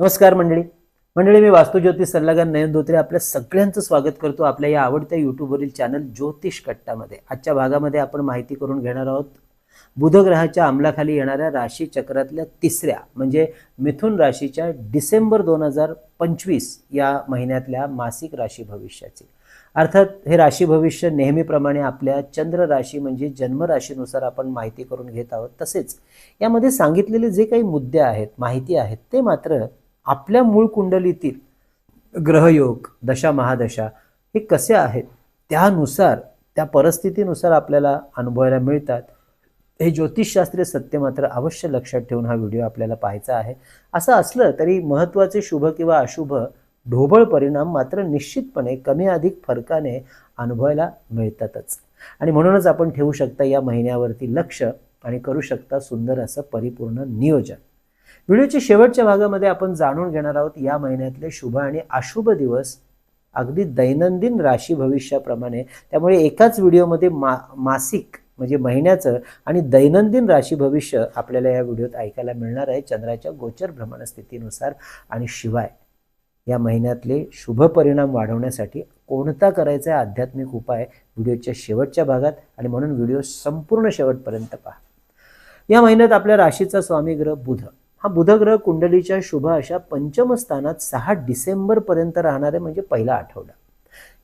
नमस्कार मंडळी. मंडळी मी वास्तुज्योतिष सल्लागार नयन धोत्रे आपल्या सगळ्यांचं स्वागत करतो आपल्या या आवडत्या यूट्यूबवरील चॅनल ज्योतिष कट्टामध्ये. आजच्या भागामध्ये आपण माहिती करून घेणार आहोत बुधग्रहाच्या अंमलाखाली येणाऱ्या राशी चक्रातल्या तिसऱ्या म्हणजे मिथुन राशीच्या डिसेंबर दोन हजार पंचवीस या महिन्यातल्या मासिक राशी भविष्याची. अर्थात हे राशी भविष्य नेहमीप्रमाणे आपल्या चंद्र राशी म्हणजे जन्म राशीनुसार आपण माहिती करून घेत आहोत. तसेच यामध्ये सांगितलेले जे काही मुद्दे आहेत माहिती आहेत ते मात्र आपल्या मूळ कुंडलीतील ग्रहयोग दशा महादशा हे कसे आहेत? त्यानुसार त्या परिस्थितीनुसार आपल्याला अनुभवायला मिळतात. हे ज्योतिषशास्त्रीय सत्य मात्र अवश्य लक्षात ठेवून हा व्हिडिओ आपल्याला पाहायचा आहे. असं असलं तरी महत्त्वाचे शुभ किंवा अशुभ ढोबळ परिणाम मात्र निश्चितपणे कमी अधिक फरकाने अनुभवायला मिळतातच. आणि म्हणूनच आपण ठेवू शकता या महिन्यावरती लक्ष आणि करू शकता सुंदर असं परिपूर्ण नियोजन. व्हिडिओच्या शेवटच्या भागामध्ये आपण जाणून घेणार आहोत या महिन्यातले शुभ आणि अशुभ दिवस अगदी दैनंदिन राशी भविष्याप्रमाणे. त्यामुळे एकाच व्हिडिओमध्ये मा मासिक म्हणजे महिन्याचं आणि दैनंदिन राशी भविष्य आपल्याला या व्हिडिओत ऐकायला मिळणार आहे चंद्राच्या गोचर भ्रमण स्थितीनुसार आणि शिवाय या महिन्यातले शुभ परिणाम वाढवण्यासाठी कोणता करायचा आहे आध्यात्मिक उपाय व्हिडिओच्या शेवटच्या भागात. आणि म्हणून व्हिडिओ संपूर्ण शेवटपर्यंत पहा. या महिन्यात आपल्या राशीचा स्वामी ग्रह बुध. हा बुधग्रह कुंडलीच्या शुभ अशा पंचम स्थानात सहा डिसेंबरपर्यंत राहणारे म्हणजे पहिला आठवडा.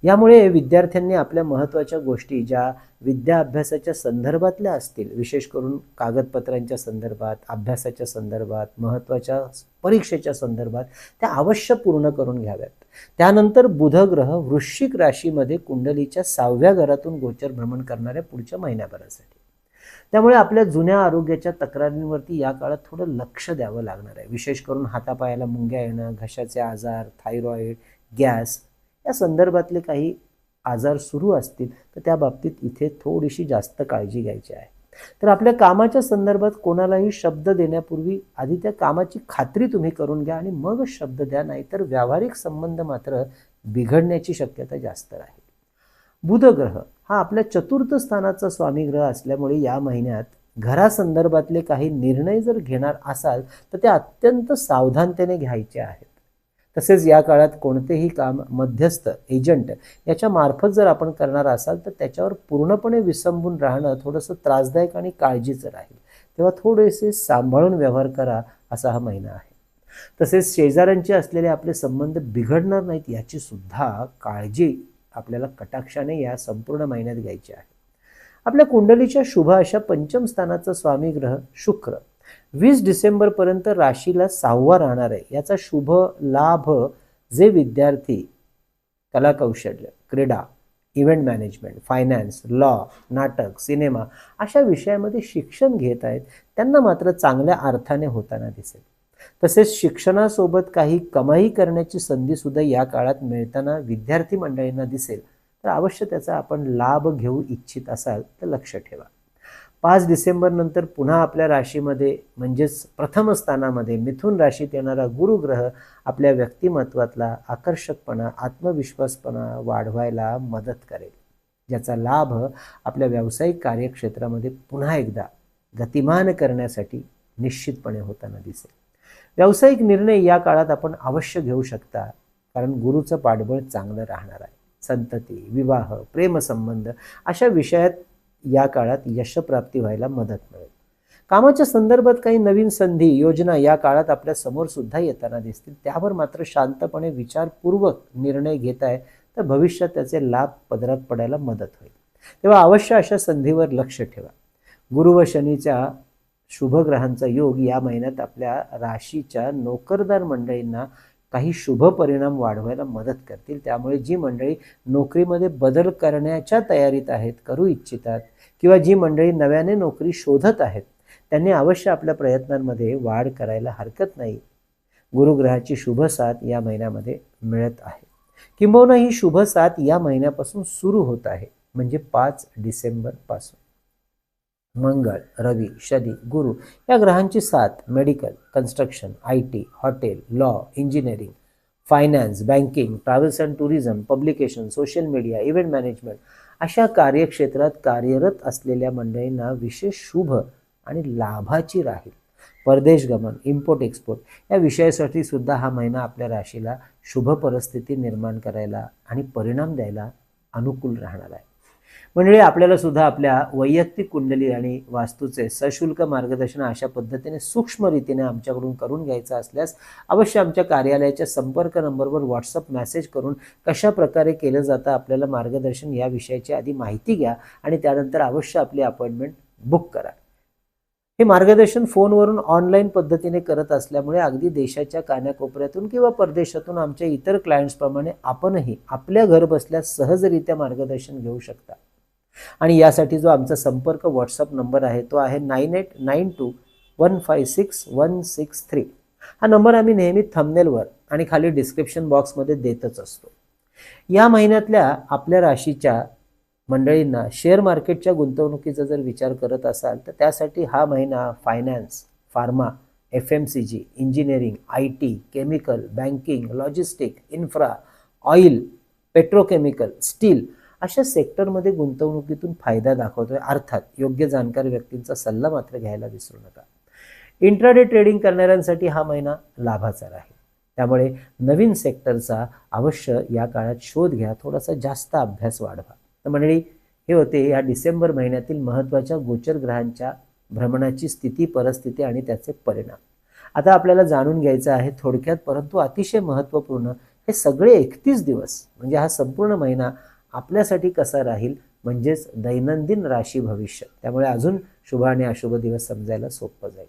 यामुळे विद्यार्थ्यांनी आपल्या महत्त्वाच्या गोष्टी ज्या विद्या अभ्यासाच्या संदर्भातल्या असतील विशेष करून कागदपत्रांच्या संदर्भात अभ्यासाच्या संदर्भात महत्त्वाच्या परीक्षेच्या संदर्भात त्या अवश्य पूर्ण करून घ्याव्यात. त्यानंतर बुधग्रह वृश्चिक राशीमध्ये कुंडलीच्या सहाव्या घरातून गोचर भ्रमण करणाऱ्या पुढच्या महिन्याभरासाठी. त्यामुळे आपल्या जुन्या आरोग्याच्या तक्रारींवरती या काळात थोडं लक्ष द्यावं लागणार आहे. विशेष करून हातापायाला मुंग्या येणं घशाचे आजार थायरॉईड गॅस या संदर्भातले काही आजार सुरू असतील तर त्या बाबतीत इथे थोडीशी जास्त काळजी घ्यायची आहे. तर आपल्या कामाच्या संदर्भात कोणालाही शब्द देण्यापूर्वी आधी त्या कामाची खात्री तुम्ही करून घ्या आणि मग शब्द द्या नाहीतर व्यावहारिक संबंध मात्र बिघडण्याची शक्यता जास्त राहील. बुधग्रह हा आपल्या चतुर्थ स्थानाचा स्वामी ग्रह असल्यामुळे या महिन्यात घरासंदर्भातले काही निर्णय जर घेणार असाल तर ते अत्यंत सावधानतेने घ्यायचे आहेत. तसेच या काळात कोणतेही काम मध्यस्थ एजंट याच्या मार्फत जर आपण करणार असाल तर त्याच्यावर पूर्णपणे विसंबून राहणं थोडंसं त्रासदायक आणि काळजीचं राहील. तेव्हा थोडेसे सांभाळून व्यवहार करा असा हा महिना आहे. तसेच शेजाऱ्यांचे असलेले आपले संबंध बिघडणार नाहीत याची सुद्धा काळजी आपल्याला कटाक्षाने या संपूर्ण महिन्यात घ्यायची आहे. आपल्या कुंडलीच्या शुभ अशा पंचम स्थानाचा स्वामी ग्रह शुक्र. वीस डिसेंबरपर्यंत राशीला सहावा राहणार आहे. याचा शुभ लाभ जे विद्यार्थी कलाकौशल्य क्रीडा इव्हेंट मॅनेजमेंट फायनान्स लॉ नाटक सिनेमा अशा विषयामध्ये शिक्षण घेत आहेत. त्यांना मात्र चांगल्या अर्थाने होताना दिसेल. तसेच शिक्षणासोबत काही कमाई करण्याची संधीसुद्धा या काळात मिळताना विद्यार्थी मंडळींना दिसेल. तर अवश्य त्याचा आपण लाभ घेऊ इच्छित असाल तर लक्ष ठेवा. पाच डिसेंबर नंतर पुन्हा आपल्या राशीमध्ये म्हणजेच प्रथम स्थानामध्ये मिथुन राशीत येणारा गुरुग्रह आपल्या व्यक्तिमत्वातला आकर्षकपणा आत्मविश्वासपणा वाढवायला मदत करेल. ज्याचा लाभ आपल्या व्यावसायिक कार्यक्षेत्रामध्ये पुन्हा एकदा गतिमान करण्यासाठी निश्चितपणे होताना दिसेल. व्यावसायिक निर्णय या काळात आपण अवश्य घेऊ शकता. कारण गुरुचं पाठबळ चांगलं राहणार आहे. संतती विवाह प्रेमसंबंध अशा विषयात या काळात यशप्राप्ती व्हायला मदत मिळेल. कामाच्या संदर्भात काही नवीन संधी योजना या काळात आपल्यासमोर सुद्धा येताना दिसतील. त्यावर मात्र शांतपणे विचारपूर्वक निर्णय घेत आहे तर भविष्यात त्याचे लाभ पदरात पडायला मदत होईल. तेव्हा अवश्य अशा संधीवर लक्ष ठेवा. गुरु व शनीच्या शुभग्रहांचा योग या महिन्यात आपल्या राशीच्या नोकरदार मंडळींना काही शुभ परिणाम वाढवायला मदत करतील. त्यामुळे जी मंडळी नोकरीमध्ये बदल करण्याच्या तयारीत आहेत करू इच्छितात किंवा जी मंडळी नव्याने नोकरी शोधत आहेत त्यांनी अवश्य आपल्या प्रयत्नांमध्ये वाढ करायला हरकत नाही. गुरुग्रहाची शुभ साथ या महिन्यामध्ये मिळत आहे. किंबहुना ही शुभ साथ या महिन्यापासून सुरू होत आहे म्हणजे पाच डिसेंबरपासून मंगळ रवी शनी गुरु या ग्रहांची साथ medical construction I T hotel law engineering finance banking travels and tourism publication social media event management अशा कार्यक्षेत्रात कार्यरत असलेल्या मंडळींना विशेष शुभ आणि लाभाची राहील. परदेश गमन इम्पोर्ट एक्सपोर्ट या विषयासाठी सुद्धा हा महिना आपल्या राशीला शुभ परिस्थिती निर्माण करायला आणि परिणाम द्यायला अनुकूल राहणार आहे. मंडळी आपल्याला सुद्धा आपल्या वैयक्तिक कुंडली आणि वास्तूचे सशुल्क मार्गदर्शन अशा पद्धतीने सूक्ष्म रीतीने आमच्याकडून करून घ्यायचं असल्यास अवश्य आमच्या कार्यालयाच्या संपर्क नंबरवर व्हॉट्सअप मेसेज करून कशा प्रकारे केलं जातं आपल्याला मार्गदर्शन या विषयाची आधी माहिती घ्या आणि त्यानंतर अवश्य आपली अपॉइंटमेंट बुक करा. हे मार्गदर्शन फोनवरून ऑनलाईन पद्धतीने करत असल्यामुळे अगदी देशाच्या कानाकोपऱ्यातून किंवा परदेशातून आमच्या इतर क्लायंट्सप्रमाणे आपणही आपल्या घर बसल्या सहजरित्या मार्गदर्शन घेऊ शकता. आणि यासाठी जो आमचा संपर्क व्हॉट्सअप नंबर आहे तो आहे nine eight nine two one five six one six three. हा नंबर आम्ही नेहमी थंबनेलवर आणि खाली डिस्क्रिप्शन बॉक्समध्ये देतच असतो. या महिन्यातल्या आपल्या राशीच्या मंडळींना शेअर मार्केटच्या गुंतवणुकीचा जर विचार करत असाल तर त्यासाठी हा महिना finance pharma F M C G engineering I T chemical banking logistic infra oil petrochemical steel अशा सेक्टरमध्ये गुंतवणुकीतून फायदा दाखवतोय. अर्थात योग्य जाणकार व्यक्तींचा सल्ला मात्र घ्यायला विसरू नका. इंट्राडे ट्रेडिंग करणाऱ्यांसाठी हा महिना लाभाचा राहील. त्यामुळे नवीन सेक्टरचा अवश्य या काळात शोध घ्या. थोडासा जास्त अभ्यास वाढवा. तर मंडळी हे होते या डिसेंबर महिन्यातील महत्त्वाच्या गोचर ग्रहांच्या भ्रमणाची स्थिती परिस्थिती आणि त्याचे परिणाम. आता आपल्याला जाणून घ्यायचं आहे थोडक्यात परंतु अतिशय महत्त्वपूर्ण हे सगळे एकतीस दिवस म्हणजे हा संपूर्ण महिना आपल्यासाठी कसा राहील? म्हणजेच दैनंदिन राशी भविष्य त्यामुळे अजून शुभ आणि अशुभ दिवस समजायला सोपं जाईल.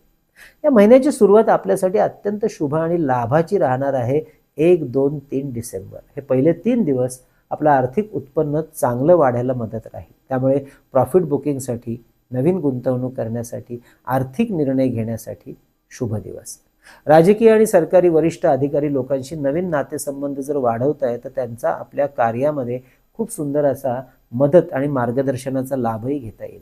या महिन्याची सुरुवात आपल्यासाठी अत्यंत शुभ आणि लाभाची राहणार आहे एक दोन तीन डिसेंबर. हे पहिले तीन दिवस आपलं आर्थिक उत्पन्न चांगलं वाढायला मदत राहील. त्यामुळे प्रॉफिट बुकिंगसाठी नवीन गुंतवणूक करण्यासाठी आर्थिक निर्णय घेण्यासाठी शुभ दिवस. राजकीय आणि सरकारी वरिष्ठ अधिकारी लोकांशी नवीन नातेसंबंध जर वाढवत आहे तर त्यांचा आपल्या कार्यामध्ये खूप सुंदर असा मदत आणि मार्गदर्शनाचा लाभही घेता येईल.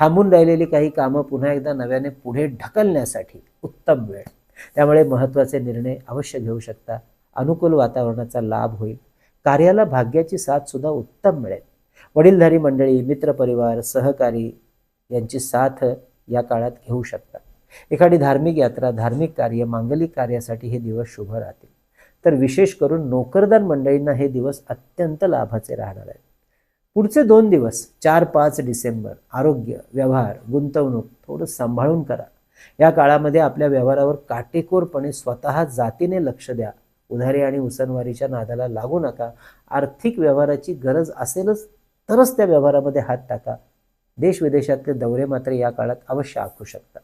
थांबून राहिलेली काही कामं पुन्हा एकदा नव्याने पुढे ढकलण्यासाठी उत्तम वेळ. त्यामुळे महत्त्वाचे निर्णय अवश्य घेऊ शकता. अनुकूल वातावरणाचा लाभ होईल. कार्याला भाग्याची साथसुद्धा उत्तम मिळेल. वडीलधारी मंडळी मित्रपरिवार सहकारी यांची साथ या काळात घेऊ शकता. एखादी धार्मिक यात्रा धार्मिक कार्य मांगलिक कार्यासाठी हे दिवस शुभ राहतील. तर विशेष करून नोकरदार मंडळींना हे दिवस अत्यंत लाभाचे राहणार आहेत. पुढचे दोन दिवस चार पाच डिसेंबर आरोग्य व्यवहार गुंतवणूक थोडं सांभाळून करा. या काळामध्ये आपल्या व्यवहारावर काटेकोरपणे स्वतः जातीने लक्ष द्या. उधारी आणि उसनवारीच्या नादाला लागू नका. आर्थिक व्यवहाराची गरज असेलच तरच त्या व्यवहारामध्ये हात टाका. देश विदेशातले दौरे मात्र या काळात अवश्य आखू शकतात.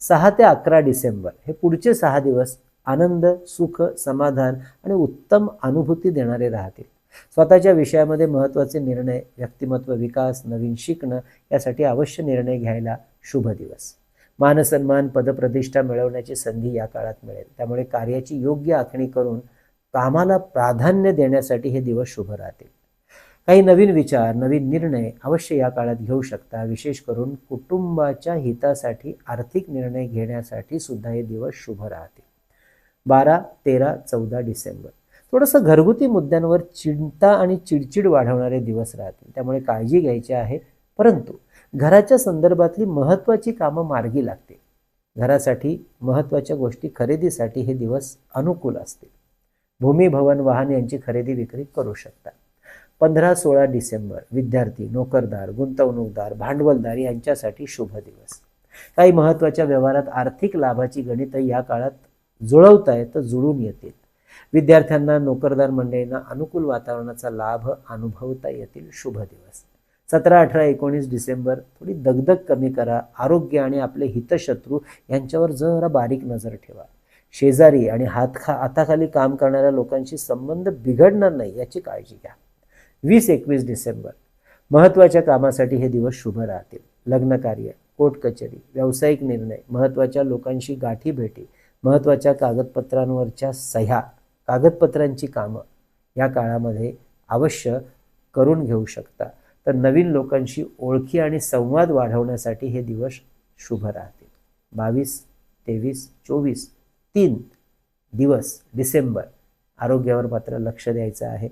सहा ते अकरा डिसेंबर हे पुढचे सहा दिवस आनंद सुख समाधान आणि उत्तम अनुभूती देणारे राहतील. स्वतःच्या विषयामध्ये महत्त्वाचे निर्णय व्यक्तिमत्व विकास नवीन शिकणं यासाठी अवश्य निर्णय घ्यायला शुभ दिवस. मानसन्मान पदप्रतिष्ठा मिळवण्याची संधी या काळात मिळेल. त्यामुळे कार्याची योग्य आखणी करून कामाला प्राधान्य देण्यासाठी हे दिवस शुभ राहतील. काही नवीन विचार नवीन निर्णय अवश्य या काळात घेऊ शकता. विशेष करून कुटुंबाच्या हितासाठी आर्थिक निर्णय घेण्यासाठी सुद्धा हे दिवस शुभ राहतील. बारा तेरा चौदा डिसेंबर. थोडंसं घरगुती मुद्द्यांवर चिंता आणि चिडचिड वाढवणारे दिवस राहतील. त्यामुळे काळजी घ्यायची आहे. परंतु घराच्या संदर्भातली महत्त्वाची कामं मार्गी लागतील. घरासाठी महत्त्वाच्या गोष्टी खरेदीसाठी हे दिवस अनुकूल असतील. भूमी भवन वाहन यांची खरेदी विक्री करू शकता. पंधरा सोळा डिसेंबर विद्यार्थी नोकरदार गुंतवणूकदार भांडवलदार यांच्यासाठी शुभ दिवस. काही महत्त्वाच्या व्यवहारात आर्थिक लाभाची गणितं या काळात जुळवताय तर जुळून येतील. विद्यार्थ्यांना नोकरदार मंडळींना अनुकूल वातावरणाचा लाभ अनुभवता येतील. शुभ दिवस. सतरा अठरा एकोणीस डिसेंबर थोडी दगदग कमी करा. आरोग्य आणि आपले हितशत्रू यांच्यावर जरा बारीक नजर ठेवा. शेजारी आणि हातखा हाताखाली काम करणाऱ्या लोकांशी संबंध बिघडणार नाही याची काळजी घ्या. वीस एकवीस डिसेंबर. महत्त्वाच्या कामासाठी हे दिवस शुभ राहतील. लग्नकार्य कोर्ट कचेरी व्यावसायिक निर्णय महत्त्वाच्या लोकांशी गाठी भेटी महत्त्वाच्या कागदपत्रांवरच्या सह्या कागदपत्रांची कामं या काळामध्ये अवश्य करून घेऊ शकता. तर नवीन लोकांशी ओळखी आणि संवाद वाढवण्यासाठी हे दिवस शुभ राहतील. बावीस तेवीस चोवीस तीन दिवस डिसेंबर आरोग्यावर मात्र लक्ष द्यायचं आहे.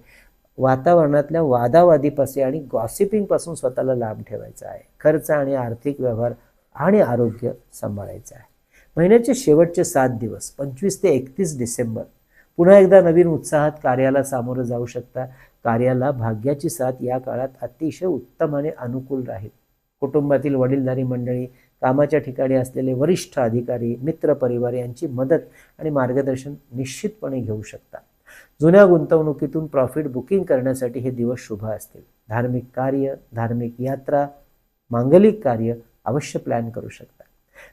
वातावरणातल्या वादावादीपासून आणि गॉसिपिंगपासून स्वतःला लांब ठेवायचा आहे. खर्च आणि आर्थिक व्यवहार आणि आरोग्य सांभाळायचं आहे. महिन्याचे शेवटचे सात दिवस पंचवीस ते एकतीस डिसेंबर. पुन्हा एकदा नवीन उत्साहात कार्याला सामोरं जाऊ शकता. कार्याला भाग्याची साथ या काळात अतिशय उत्तम आणि अनुकूल राहील. कुटुंबातील वडीलधारी मंडळी कामाच्या ठिकाणी असलेले वरिष्ठ अधिकारी मित्र परिवार यांची मदत आणि मार्गदर्शन निश्चितपणे घेऊ शकता. जुन्या गुंतवणुकीतून प्रॉफिट बुकिंग करण्यासाठी हे दिवस शुभ असतील. धार्मिक कार्य धार्मिक यात्रा मांगलिक कार्य अवश्य प्लॅन करू शकता.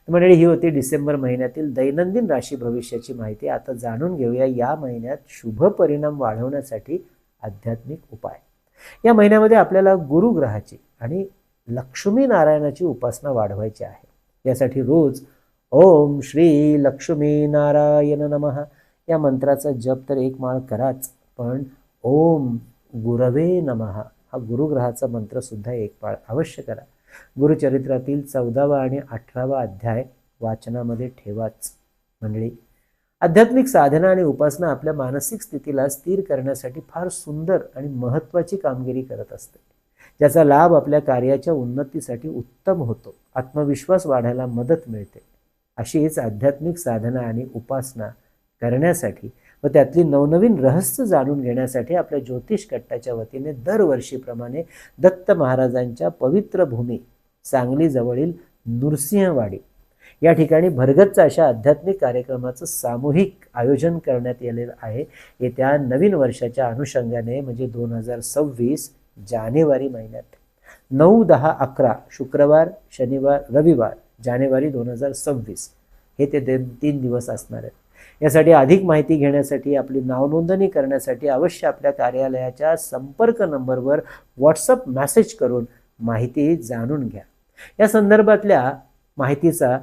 तर मंडळी ही होती डिसेंबर महिन्यातील दैनंदिन राशी भविष्याची माहिती. आता जाणून घेऊया या महिन्यात शुभ परिणाम वाढवण्यासाठी आध्यात्मिक उपाय. या महिन्यामध्ये आपल्याला गुरुग्रहाची आणि लक्ष्मी नारायणाची उपासना वाढवायची आहे. यासाठी रोज ओम श्री लक्ष्मी नारायण नमः. या मंत्राचा जप तर एक माळ कराच पण ओम गुरवे नमः हा गुरुग्रहाचा मंत्रसुद्धा एक माळ अवश्य करा. गुरुचरित्रातील चौदावा आणि अठरावा अध्याय वाचनामध्ये ठेवाच. मंडळी आध्यात्मिक साधना आणि उपासना आपल्या मानसिक स्थितीला स्थिर करण्यासाठी फार सुंदर आणि महत्त्वाची कामगिरी करत असते. ज्याचा लाभ आपल्या कार्याच्या उन्नतीसाठी उत्तम होतो. आत्मविश्वास वाढायला मदत मिळते. अशीच आध्यात्मिक साधना आणि उपासना करण्यासाठी व त्यातली नवनवीन रहस्य जाणून घेण्यासाठी आपल्या ज्योतिष कट्टाच्या वतीने दरवर्षीप्रमाणे दत्त महाराजांच्या पवित्र भूमी सांगलीजवळील नृसिंहवाडी. या ठिकाणी भरगच्च अशा आध्यात्मिक कार्यक्रमाचं सामूहिक आयोजन करण्यात आलेलं आहे. येत्या नवीन वर्षाच्या अनुषंगाने म्हणजे दोन हजार सव्वीस जानेवारी महिन्यात. नऊ दहा अकरा शुक्रवार शनिवार रविवार जानेवारी दोन हजार सव्वीस. हे ते दोन तीन दिवस असणार आहेत. यासाठी अधिक माहिती घेण्यासाठी आपली नावनोंदणी करण्यासाठी अवश्य आपल्या कार्यालयाच्या संपर्क नंबरवर व्हॉट्सअप मेसेज करून माहिती जाणून घ्या. या संदर्भातल्या माहितीचा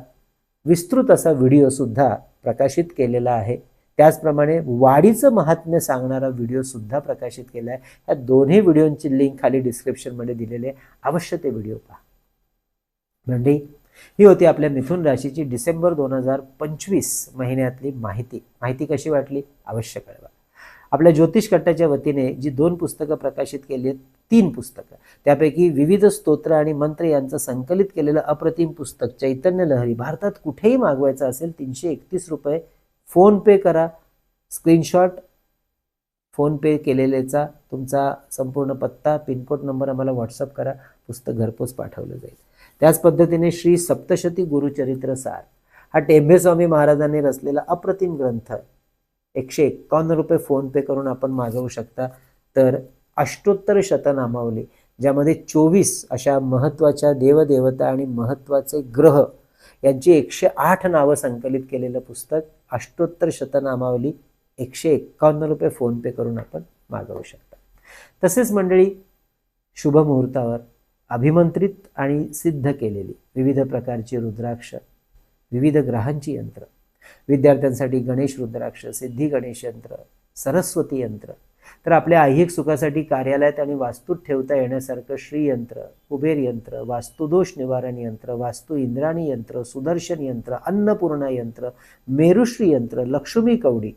विस्तृत असा व्हिडिओसुद्धा प्रकाशित केलेला आहे. त्याचप्रमाणे वाढीचं महात्म्य सांगणारा व्हिडिओसुद्धा प्रकाशित केला आहे. या दोन्ही व्हिडिओंची लिंक खाली डिस्क्रिप्शनमध्ये दिलेली आहे. अवश्य ते व्हिडिओ पहा. म्हणजे ही होती आपल्या मिथुन राशीची डिसेंबर दोन हजार पंचवीस महिन्यातली माहिती. माहिती कशी वाटली? अवश्य कळवा. आपल्या ज्योतिष कट्टाच्या वतीने जी दोन पुस्तकं प्रकाशित केली आहेत तीन पुस्तकं. त्यापैकी विविध स्तोत्र आणि मंत्र यांचं संकलित केलेलं अप्रतिम पुस्तक चैतन्य लहरी भारतात कुठेही मागवायचं असेल तीनशे एकतीस रुपये. फोनपे करा. स्क्रीनशॉट. फोनपे केलेल्याचा तुमचा संपूर्ण पत्ता पिनकोड नंबर आम्हाला व्हॉट्सअप करा. पुस्तक घरपोच पाठवलं जाईल. त्याच पद्धतीने श्री सप्तशती गुरुचरित्र सार हा टेंभेस्वामी महाराजांनी रचलेला अप्रतिम ग्रंथ. एकशे एक्कावन्न रुपये फोनपे करून आपण मागवू शकता. तर अष्टोत्तर शतनामावली ज्यामध्ये चोवीस अशा महत्त्वाच्या देवदेवता आणि महत्त्वाचे ग्रह यांची एकशे आठ नावं संकलित केलेलं पुस्तक अष्टोत्तर शतनामावली एकशे एक्कावन्न रुपये फोनपे करून आपण मागवू शकता. तसेच मंडळी शुभ मुहूर्तावर अभिमंत्रित आणि सिद्ध केलेली विविध प्रकारची रुद्राक्ष विविध ग्रहांची यंत्र विद्यार्थ्यांसाठी गणेश रुद्राक्ष सिद्धी गणेश यंत्र सरस्वती यंत्र. तर आपल्या ऐहिक सुखासाठी कार्यालयात आणि वास्तूत ठेवता येण्यासारखं श्रीयंत्र कुबेर यंत्र वास्तुदोष निवारण यंत्र वास्तू इंद्राणी यंत्र सुदर्शन यंत्र अन्नपूर्णा यंत्र मेरुश्री यंत्र लक्ष्मी कवडी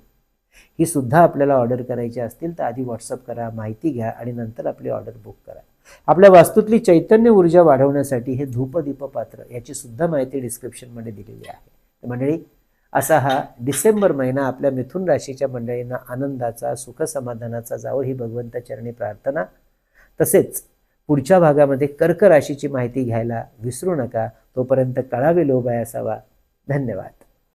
ही सुद्धा आपल्याला ऑर्डर करायची असतील तर आधी व्हॉट्सअप करा माहिती घ्या आणि नंतर आपली ऑर्डर बुक करा. आपल्या वास्तूतली चैतन्य ऊर्जा वाढवण्यासाठी हे धूपदीप पात्र याची सुद्धा माहिती डिस्क्रिप्शनमध्ये दिलेली आहे. मंडळी असा हा डिसेंबर महिना आपल्या मिथुन राशीच्या मंडळींना आनंदाचा सुख समाधानाचा जावं ही भगवंत चरणी प्रार्थना. तसेच पुढच्या भागामध्ये कर्क राशीची माहिती घ्यायला विसरू नका. तोपर्यंत कळावे लोभाय असावा. धन्यवाद.